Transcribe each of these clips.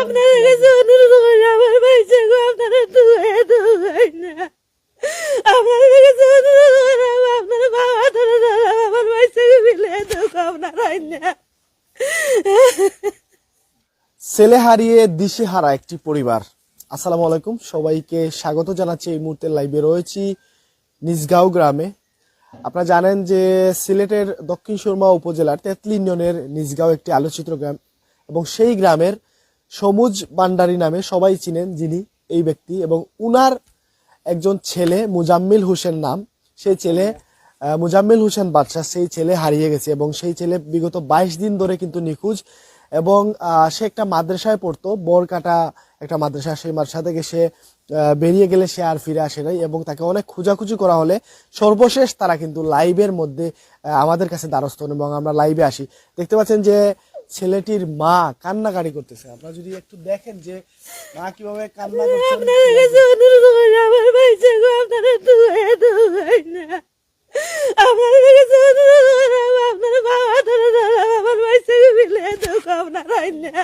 আপনার কাছে অনুরোধ করি আমার আপনারা না আপনার কাছে অনুরোধ আপনার বাবা ধরে ধরে আমার না ছেলে হারিয়ে দিশে হারা একটি পরিবার। আসসালামু আলাইকুম, সবাইকে স্বাগত জানাচ্ছি এই মুহূর্তে লাইভে রয়েছি নিজগাঁও গ্রামে। আপনারা জানেন যে সিলেটের দক্ষিণ সুরমা উপজেলার তেতলি ইউনিয়নের নিজগাঁও একটি আলোচিত গ্রাম এবং সেই গ্রামের সমুজ বান্ডারি নামে সবাই চিনেন যিনি এই ব্যক্তি এবং উনার একজন ছেলে মুজাম্মিল হোসেন নাম। সেই ছেলে মুজাম্মিল হোসেন বাদশাহ সেই ছেলে হারিয়ে গেছে এবং সেই ছেলে বিগত বাইশ দিন ধরে কিন্তু নিখোঁজ এবং সে একটা মাদ্রাসায় পড়তো, বরকাটা একটা মাদ্রাসা। সেই মাদ্রাসা থেকে সে বেরিয়ে গেলে সে আর ফিরে আসে নাই এবং তাকে অনেক খোঁজাখুঁজি করা হলে সর্বশেষ তারা কিন্তু লাইভের মধ্যে আমাদের কাছে দ্বারস্থ এবং আমরা লাইভে আসি। দেখতে পাচ্ছেন যে ছেলেটির মা কান্নাকাটি করতেছে। আপনারা যদি একটু দেখেন যে মা কীভাবে কান্না আপনার কাছে অনুরোধ করি আমার ভাইছে গো আপনারা দুয়ে দুয়ে না। আপনার কাছে অনুরোধ করি আপনার বাবা ধরে ধরে আমার ভাইছে গো মিলে দুঃখ আপনারা না।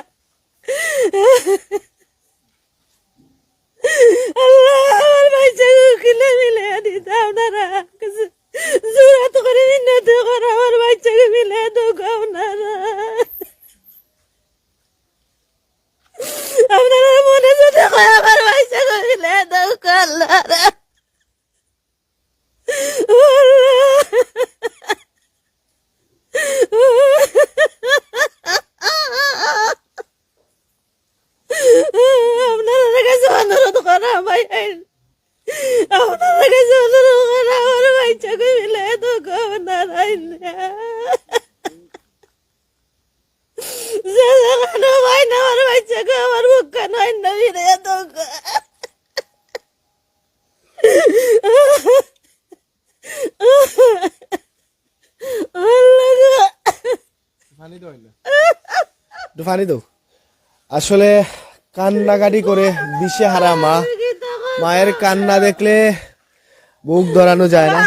আল্লাহ আমার কিলে মিলে দিতে আপনারা কাছে জোরাত করে মিন্নত করে আমার ভাইছে গো মিলে দুঃখ আপনারা আপনারা মনে যদি হয় আমার ভাইসা কইলে দাও কাল্লারা আপনাদের কাছে অনুরোধ আসলে কান্নাকাটি করে দিশে হারা মা মায়ের কান্না দেখলে বুক ধরানো যায় না।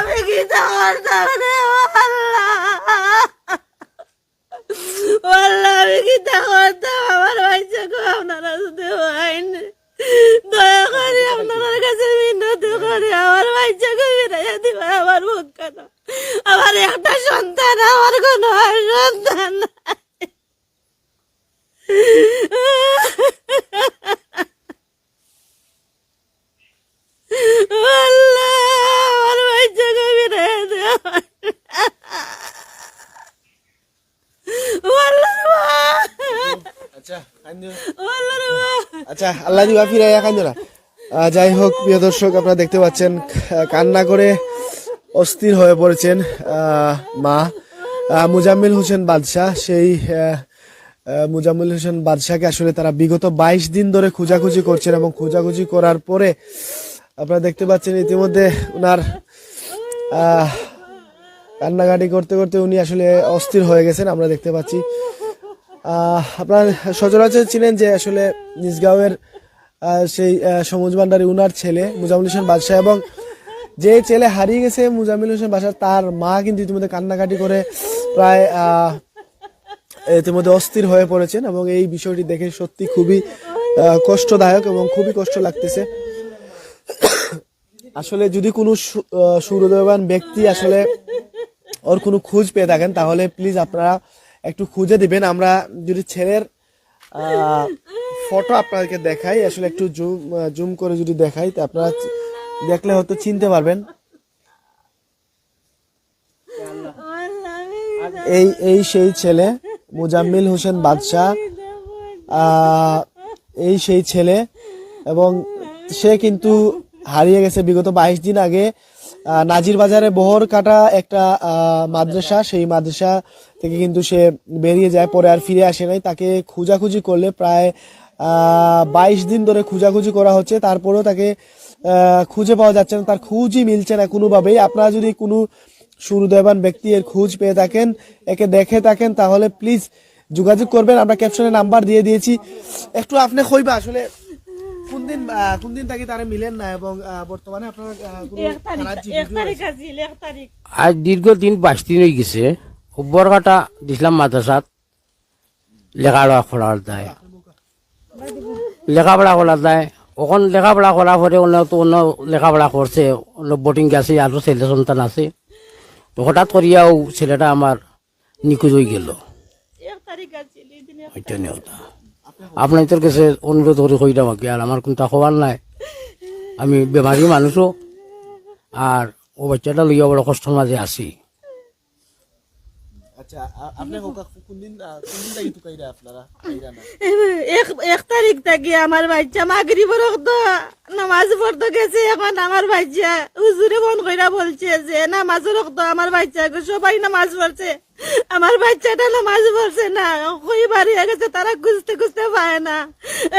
আমার একটা সন্তান আমার কোনো সন্তান নাই। আল্লাহ আমার বাচ্চাকে ফিরে দিও আল্লাহর মা আচ্ছা আল্লাহর মা আচ্ছা আল্লাহ দিবা ফিরে কান্দো না যাই হোক প্রিয় দর্শক আপনারা দেখতে পাচ্ছেন কান্না করে অস্থির হয়ে পড়েছেন মা। মুজাম্মিল হোসেন বাদশাহ সেই মুজাম্মিল হোসেন বাদশাহকে আসলে তারা বিগত বাইশ দিন ধরে খোঁজাখুঁজি করছেন এবং খোঁজাখুঁজি করার পরে আপনারা দেখতে পাচ্ছেন ইতিমধ্যে আহ, কান্নাকাটি করতে করতে উনি আসলে অস্থির হয়ে গেছেন। আমরা দেখতে পাচ্ছি আপনার সচরাচর ছিলেন যে আসলে নিজগাঁওয়ের সেই সমুজ ভান্ডারি উনার ছেলে মুজামুল হোসেন বাদশাহ এবং যে ছেলে হারিয়ে গেছে মুজামিল হোসেন বাদশাহ তার মা কিন্তু ইতিমধ্যে কান্নাকাটি করে প্রায় ইতিমধ্যে অস্থির হয়ে পড়েছেন এবং এই বিষয়টি দেখে সত্যি খুবই কষ্টদায়ক এবং খুবই কষ্ট লাগতেছে। আসলে যদি কোনো সু- আহ, ব্যক্তি আসলে ওর কোনো খোঁজ পেয়ে থাকেন তাহলে প্লিজ আপনারা একটু খুঁজে দিবেন। আমরা যদি ছেলের ফটো আপনাদেরকে দেখাই, আসলে একটু জুম জুম করে যদি দেখাই, তা আপনারা দেখলে হয়তো চিনতে পারবেন। এই এই সেই ছেলে, মুজাম্মিল হোসেন বাদশাহ এই সেই ছেলে, এবং সে কিন্তু হারিয়ে গেছে বিগত বাইশ দিন আগে। নাজির বাজারে বহর কাটা একটা মাদ্রাসা, সেই মাদ্রাসা থেকে কিন্তু সে বেরিয়ে যায় পরে আর ফিরে আসে নাই। তাকে খোঁজাখুঁজি করলে প্রায় বাইশ দিন ধরে খোঁজাখুঁজি করা হচ্ছে। তারপরেও তাকে খুঁজে পাওয়া যাচ্ছে না। তার খুঁজই মিলছে না কোনোভাবেই। আপনারা যদি কোনো সুরুদয়বান ব্যক্তি এর খোঁজ পেয়ে থাকেন একে দেখে থাকেন তাহলে প্লিজ যোগাযোগ করবেন। আমরা ক্যাপশনে নাম্বার দিয়ে দিয়েছি। একটু আপনি কইবা আসলে কোন দিন কোন দিন তাকে তারা মিলেন না এবং বর্তমানে আপনার আজ দীর্ঘদিন বাইশ দিন হয়ে গেছে। বরকাটা দিছিলাম মাদ্রাসাত লেখাপড়া করার দায়। লেখাপড়া করা যায় ওখান লেখাপড়া করার পরে অন্য তো অন্য লেখাপড়া করছে অন্য বোটিং আছে আরও ছেলে সন্তান আছে। তো হঠাৎ করিয়াও ছেলেটা আমার নিখোঁজ হয়ে গেল। ওইটা নিয়ে আপনার তোর কাছে অনুরোধ করে কইলাম আর কি আর আমার কোনটা খবর নাই। আমি বেমারি মানুষও আর ও বাচ্চাটা লইয়া বড় কষ্টের মাঝে আছি। আচ্ছা আপনি কোকা কোনদিন আ, কোনদিন থেকে টুকাইরা আপনারা আইরা না? এক এক তারিখ থেকে আমার বাচ্চা মাগরিব রক্ত নামাজ পড়তে গেছে এখন আমার বাচ্চা। হুজুরে ফোন কইরা বলছে যে নামাজ রক্ত আমার বাচ্চা সবাই নামাজ পড়ছে। আমার বাচ্চাটা নামাজ পড়ছে না কই বাড়ি গেছে তারা খুঁজতে খুঁজতে পায় না।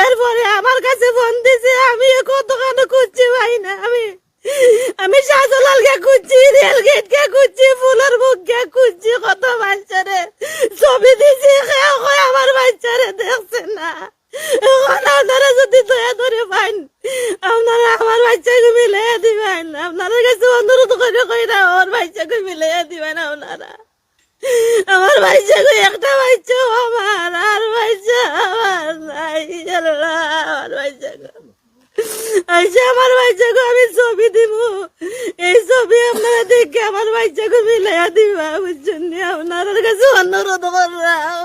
এরপরে আমার কাছে ফোন দিছে আমি কতখানে খুঁজছি পাই না আমি। আমি শাহজালাল কে খুঁজছি রেল গেট কে খুঁজছি, ফুলের মুখ কে খুঁজছি, কত বাচ্চারে। ছবি দিছি আমার বাচ্চারে দেখছে না। এখন আপনারা যদি দয়া করে পান, আপনারা আমার বাচ্চাকে মিলিয়ে দিবেন। আপনারা কাছে অনুরোধ করে কইরা ওর বাচ্চাকে মিলিয়ে দিবেন আপনারা। আমার বাচ্চাকে একটা বাচ্চা আমার, আর বাচ্চা আমার নাই আমার বাচ্চাকে। আচ্ছা আমার বাচ্চাকে আমি ছবি দিব। এই ছবি আপনারা দেখে আমার বাচ্চাকে মিলাইয়া দিবা বুঝছেন? আপনার কাছে অনুরোধ করলাম।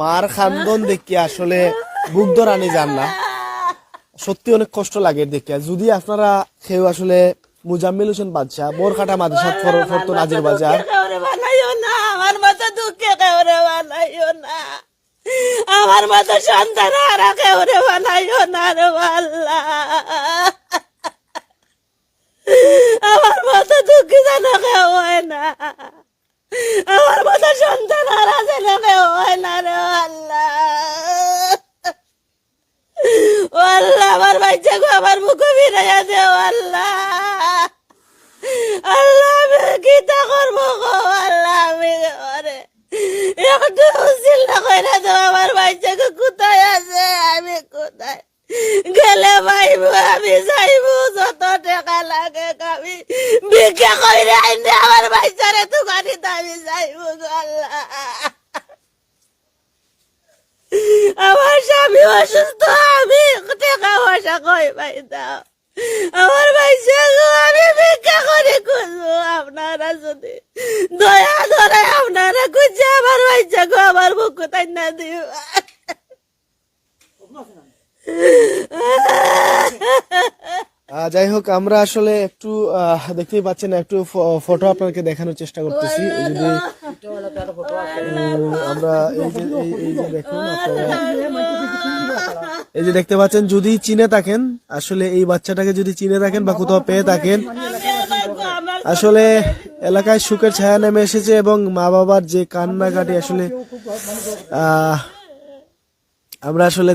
মার খান্দন দেখে আসলে বুক ধরানি যান না। সত্যি অনেক কষ্ট লাগে দেখে। যদি আপনারা কেউ আসলে মুজাম্মিল হোসেন বাদশাহ বোরখাটা মাদ্রাসাত ফরতো নাজির বাজার আমার আমার মতো সন্তান আর কেউরে বানাইও না রে আমার মতো দুঃখী যেন কেউ হয় না। আমার মতো সন্তান আর যেন কেউ হয় না রে আল্লাহ। আল্লাহ, আমার বাচ্চাকে আমার মুখে ফিরাইয়া দেও আল্লাহ। আল্লাহ আমি গীতা করব গো আল্লাহ আমি ঘরে একটু চিল্লা কইরা দাও আমার বাচ্চাকে কোথায় আছে আমি কোথায় গেলে পাইব আমি যাইব যত টাকা লাগে আমি ভিক্ষা কইরা আইনে আমার বাচ্চারে দোকানিতে আমি যাইব গো আল্লাহ আমার স্বামী অসুস্থ আমি টাকা পয়সা পাই দাও আমার আমি ভিক্ষা করে খুঁজবো আপনারা যদি। দয়া ধরে আপনারা খুঁজে আমার গো আমার মুখ কোথায় না দিও যাই হোক আমরা আসলে একটু আহ, দেখতেই পাচ্ছেন একটু ফ- ফটো আপনাকে দেখানোর চেষ্টা করতেছি। যদি আমরা এই যে এই- এই যে দেখুন আপনারা এই যে দেখতে পাচ্ছেন, যদি চিনে থাকেন, আসলে এই বাচ্চাটাকে যদি চিনে থাকেন বা কোথাও পেয়ে থাকেন, আসলে এলাকায় সুখের ছায়া নেমে এসেছে এবং মা বাবার যে কান্নাকাটি আসলে আমরা আসলে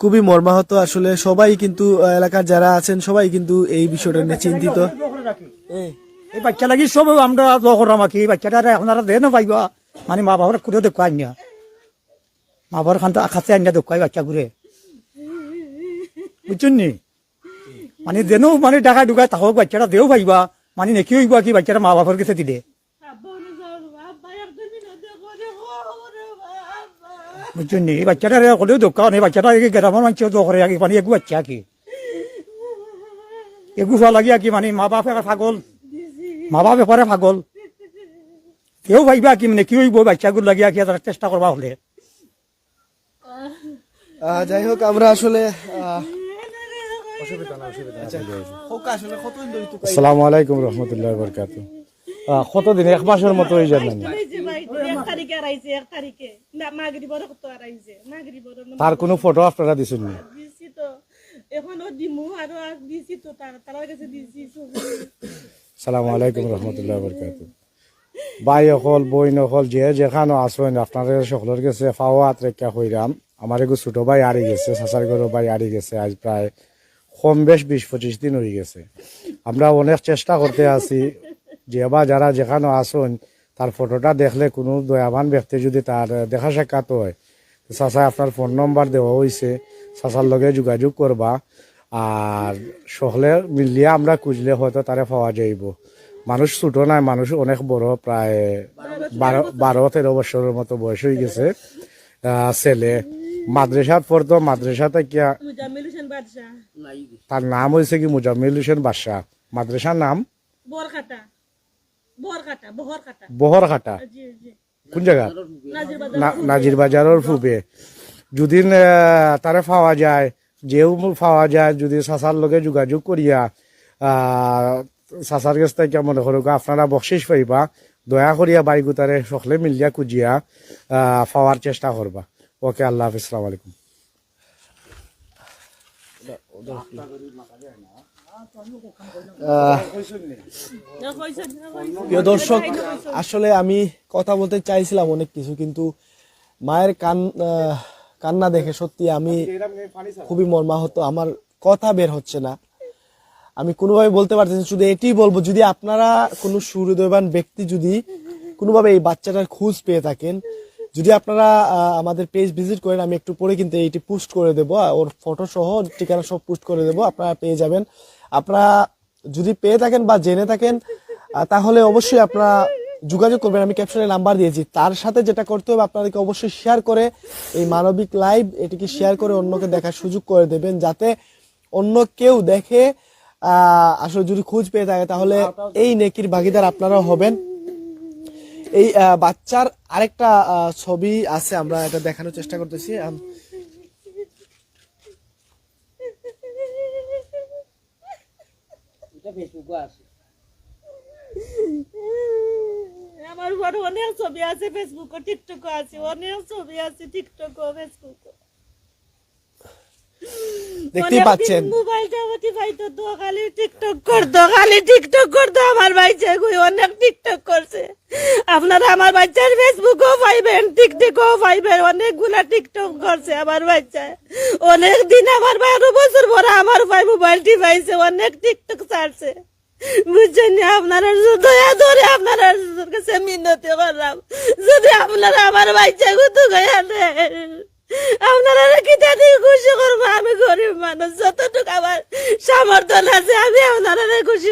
খুবই মর্মাহত। আসলে সবাই কিন্তু এলাকার যারা আছেন, সবাই কিন্তু এই বিষয়টা নিয়ে চিন্তিত। এই বাচ্চা লাগি সব আমরা দোয়া করলাম আর কি? এই বাচ্চাটা আপনারা দেন পাইবা মানে মা বাবার কোথাও দেখো আনিয়া মা বাবার খান খাতে আনিয়া দেখো বাচ্চা ঘুরে। বুঝছেন নি? মানে দেনো মানে টাকা ঢুকায় তাহলে বাচ্চাটা দেও পাইবা মানে নেকি হইবা কি বাচ্চাটা মা বাবার কাছে দিলে? বুঝছেন নি? বাচ্চাটা হলেও দোকান এই বাচ্চাটা গ্রামের মানুষ দোয়া করে আগে মানে এগু বাচ্চা কি? এগু হওয়া লাগে কি মানে মা বাপে পাগল। মা বাপ ব্যাপারে পাগল। কেউ ভাইবা কি মানে কি হইব বাচ্চাগুলো লাগিয়া কি চেষ্টা করবা হলে। যাই হোক আমরা আসলে আচ্ছা, আসসালামু আলাইকুম রহমতুল্লাহ বরকাত। কতদিন? এক মাসের মতো হয়ে যান না? এক তারিখে আড়াইছে এক তারিখে। না মাগরিবর কত আড়াইছে মাগরিবর তার কোনো ফটো আপনারা দিছেন নি? এখনও দিমু আরও দিছি তো তার তার কাছে দিছি ছবি। আলাইকুম রহমতুল্লাহ বরকাত। ভাই অকল বইন অকল যে যেখানো আসবেন আপনাদের সকলের কাছে ফাওয়াত রেখা হইরাম আমার এগো ছোট ভাই আড়ি গেছে সাসার গরু ভাই আড়ি গেছে, আজ প্রায় কম বেশ বিশ, পঁচিশ দিন হয়ে গেছে। আমরা অনেক চেষ্টা করতে আছি যে বা যারা যেখানে আসুন, তার ফটোটা দেখলে কোনো দয়াবান ব্যক্তি যদি তার দেখা সাক্ষাৎ হয় চাচা আপনার ফোন নম্বর দেওয়া হয়েছে চাচার লগে যোগাযোগ করবা, আর সকলে মিলিয়ে আমরা খুঁজলে হয়তো তারে পাওয়া যাইব। মানুষ ছোট নাই, মানুষ অনেক বড়, প্রায় বারো বারো, তেরো বছরের মতো বয়স হয়ে গেছে ছেলে। মাদ্রাসাত পড়তো মাদ্রাসা থেকে মুজাম্মিল তার নাম হয়েছে কি মুজাম্মিল হোসেন বাদশাহ। মাদ্রাসার নাম? বহরকাটা। কোন জায়গা? নাজির বাজারের পূবে। যদি তারে পাওয়া যায় যেও পাওয়া যায় যদি চাচার লগে যোগাযোগ করিয়া চাচার কাছ থেকে মনে করো আপনারা বকশিস পাইবা দয়া করিয়া বাইকু তারে সকলে মিলিয়া খুঁজিয়া আহ, পাওয়ার চেষ্টা করবা। ওকে আল্লাহ হাফিজ, সালাম আলাইকুম। প্রিয় দর্শক, আসলে আমি কথা বলতে চাইছিলাম অনেক কিছু, কিন্তু মায়ের কান কান্না দেখে সত্যি আমি খুবই মর্মাহত, আমার কথা বের হচ্ছে না। আমি কোনোভাবে বলতে পারতেছি শুধু এটি বলব, যদি আপনারা কোনো সুহৃদয়বান ব্যক্তি যদি কোনোভাবে এই বাচ্চাটার খোঁজ পেয়ে থাকেন যদি আপনারা আমাদের পেজ ভিজিট করেন, আমি একটু পরে কিন্তু এইটি পোস্ট করে দেবো ওর ফটো সহ ঠিকানা সব পোস্ট করে দেবো, আপনারা পেয়ে যাবেন। আপনারা যদি পেয়ে থাকেন বা জেনে থাকেন তাহলে অবশ্যই আপনারা যোগাযোগ করবেন। আমি ক্যাপশনে নাম্বার দিয়েছি। তার সাথে যেটা করতে হবে, আপনাদেরকে অবশ্যই শেয়ার করে এই মানবিক লাইভ এটিকে শেয়ার করে অন্যকে দেখার সুযোগ করে দেবেন, যাতে অন্য কেউ দেখে আসলে যদি খোঁজ পেয়ে থাকে, তাহলে এই নেকির ভাগিদার আপনারাও হবেন। এই বাচ্চার আরেকটা ছবি আছে আমরা এটা দেখানোর চেষ্টা করতেছি। আম, আমার ঘরে অনেক ছবি আছে ফেসবুক টিকটক আছে অনেক ছবি আছে টিকটক ফেসবুক দেখতেই পাচ্ছেন। মোবাইলটা অতিবাহিত তো খালি টিকটক করতো খালি টিকটক করতো আমার বাচ্চা কই অনেক টিকটক করছে। আপনারা আমার বাচ্চার ফেসবুকও পাইবেন টিকটকও পাইবেন অনেকগুলা টিকটক করছে আমার বাচ্চা। অনেক দিন আমার বারো বছর পরে আমার ভাই মোবাইলটি পাইছে অনেক টিকটক ছাড়ছে। বুঝছেন? আপনারা দয়া ধরে আপনারা কাছে মিনতি করলাম। যদি আপনারা আমার বাচ্চা গুতো গয়া আপনারা কিতা দিয়ে খুশি করব? আমি গরিব মানুষ, যতটুকু আমার আছে, আমি আপনারা খুশি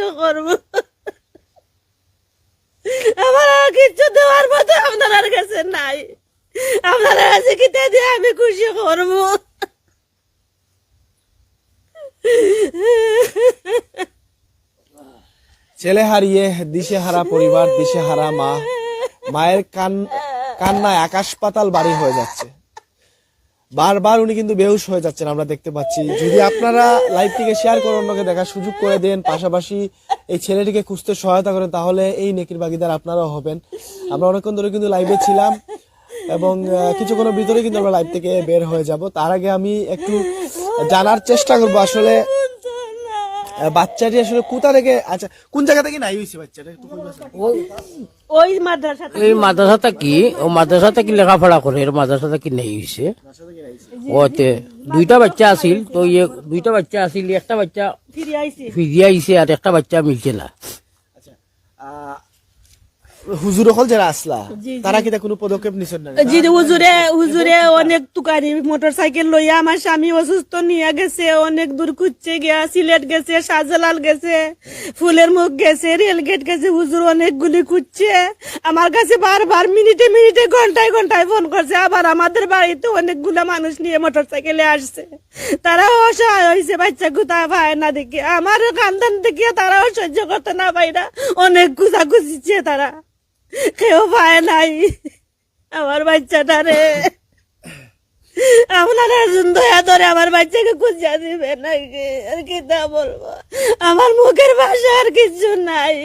আমার দেওয়ার মতো আপনার কাছে নাই। কাছে আমি খুশি ছেলে হারিয়ে দিশে হারা পরিবার দিশে হারা মা। মায়ের কান কান্নায় আকাশ পাতাল বাড়ি হয়ে যাচ্ছে। বারবার উনি কিন্তু বেহুশ হয়ে যাচ্ছেন, আমরা দেখতে পাচ্ছি। যদি আপনারা লাইভটিকে শেয়ার করে অন্যকে দেখার সুযোগ করে দেন, পাশাপাশি এই ছেলেটিকে খুঁজতে সহায়তা করেন, তাহলে এই নেকির বাগিদার আপনারাও হবেন। আমরা অনেকক্ষণ ধরে কিন্তু লাইভে ছিলাম এবং কিছুক্ষণের ভিতরে কিন্তু আমরা লাইভ থেকে বের হয়ে যাব। তার আগে আমি একটু জানার চেষ্টা করব। আসলে বাচ্চাটি আসলে কোথা থেকে আচ্ছা কোন জায়গা থেকে নাই হয়েছে বাচ্চাটা? একটু? ওই মাদ্রাসা এই মাদ্রাসাটা কি? ও মাদ্রাসাটা কি লেখাপড়া করে? এর মাদ্রাসাটা কি নেই হয়েছে? ওতে দুইটা বাচ্চা আছিল তো ইয়ে দুইটা বাচ্চা আছিল একটা বাচ্চা ফিরে আইছে। ফিরিয়ে আইছে আর একটা বাচ্চা মিলছে না। আহ, হুজুর হল যারা আসলা জি, জি। তারা কি কোনো পদক্ষেপ নিছেন না? জি হুজুরে হুজুরে অনেক তুকারি মোটর সাইকেল লইয়া আমার স্বামী অসুস্থ নিয়ে গেছে অনেক দূর গিয়া সিলেট গেছে শাহজালাল গেছে ফুলের মুখ গেছে রেলগেট গেছে হুজুর অনেকগুলি খুঁজছে। আমার কাছে বারবার মিনিটে মিনিটে ঘন্টায় ঘন্টায় ফোন করছে আবার আমাদের বাড়িতে অনেকগুলা মানুষ নিয়ে মোটর সাইকেলে আসছে। তারাও অসহায় হয়েছে বাচ্চা গুতা পায় না দেখে। আমার কান্দান দেখে তারাও সহ্য করতে না ভাইরা অনেক গুজা গুছিছে তারা। কেউ পায় নাই। আমার বাচ্চাটা রে। আপনারা দয়া ধরে আমার বাচ্চাকে খুঁজিয়া দিবে নাকি? আর কি তা বলব? আমার মুখের ভাষা আর কিছু নাই।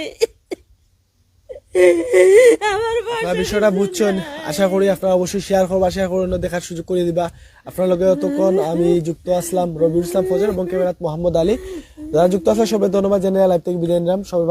বিষয়টা বুঝছেন। আশা করি আপনারা অবশ্যই শেয়ার করব দেখার সুযোগ করে দিবা। আপনার লগে তখন আমি যুক্ত আসলাম রবিউল ইসলাম ফজর এবং ক্যামেরাত মোহাম্মদ আলী। যারা যুক্ত আসলে সবাই ধন্যবাদ জানিয়ে লাইভ থেকে বিদায় নিলাম। সবাই